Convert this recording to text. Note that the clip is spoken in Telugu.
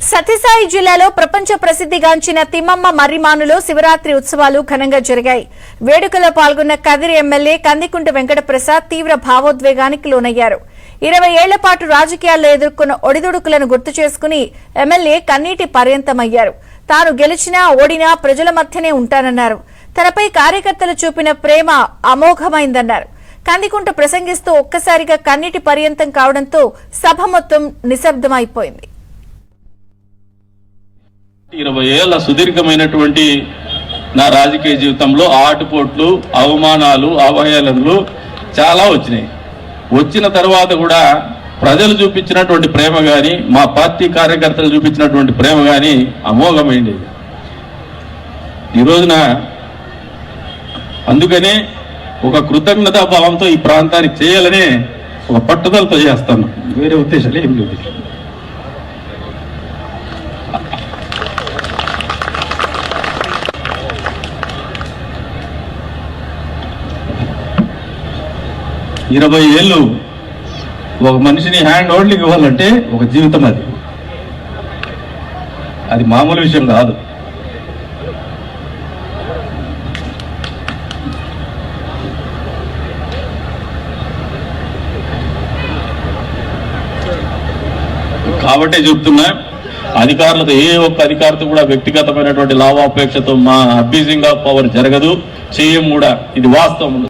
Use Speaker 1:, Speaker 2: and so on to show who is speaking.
Speaker 1: సత్యసాయి జిల్లాలో ప్రపంచ ప్రసిద్ధిగాంచిన తిమ్మమ్మ మర్రిమానులో శివరాత్రి ఉత్సవాలు ఘనంగా జరిగాయి. వేడుకలో పాల్గొన్న కదిరి ఎమ్మెల్యే కందికుంట వెంకటప్రసాద్ తీవ్ర భావోద్వేగానికి లోనయ్యారు. ఇరవై ఏళ్ళ పాటు రాజకీయాల్లో ఎదుర్కొన్న ఒడిదుడుకులను గుర్తు చేసుకుని ఎమ్మెల్యే కన్నీటి పర్యంతమయ్యారు. తాను గెలిచినా ఓడినా ప్రజల మధ్యనే ఉంటానన్నారు. తనపై కార్యకర్తలు చూపిన ప్రేమ అమోఘమైందన్నారు. కందికుంట ప్రసంగిస్తూ ఒక్కసారిగా కన్నీటి పర్యంతం కావడంతో సభ మొత్తం నిశ్శబ్దమైపోయింది.
Speaker 2: ఇరవై ఏళ్ళ సుదీర్ఘమైనటువంటి నా రాజకీయ జీవితంలో ఆటుపోట్లు అవమానాలు అవహేళనలు చాలా వచ్చినాయి. వచ్చిన తర్వాత కూడా ప్రజలు చూపించినటువంటి ప్రేమ కానీ మా పార్టీ కార్యకర్తలు చూపించినటువంటి ప్రేమ కానీ అమోఘమైంది. ఈ రోజున అందుకనే ఒక కృతజ్ఞతా భావంతో ఈ ప్రాంతానికి చేయాలనే ఒక పట్టుదలతో చేస్తాను. వేరే ఉద్దేశాలు ఏం లేదు ఇరవై ఏళ్ళు ఒక మనిషిని హ్యాండ్ హోల్డింగ్ ఇవ్వాలంటే ఒక జీవితం అది. అది మామూలు విషయం కాదు. కాబట్టే చెప్తున్నా అధికారులతో ఏ ఒక్క అధికారితో కూడా వ్యక్తిగతమైనటువంటి లాభాపేక్షతో మా అబ్యూజింగ్ ఆఫ్ పవర్ జరగదు. చేయం కూడా ఇది వాస్తవం.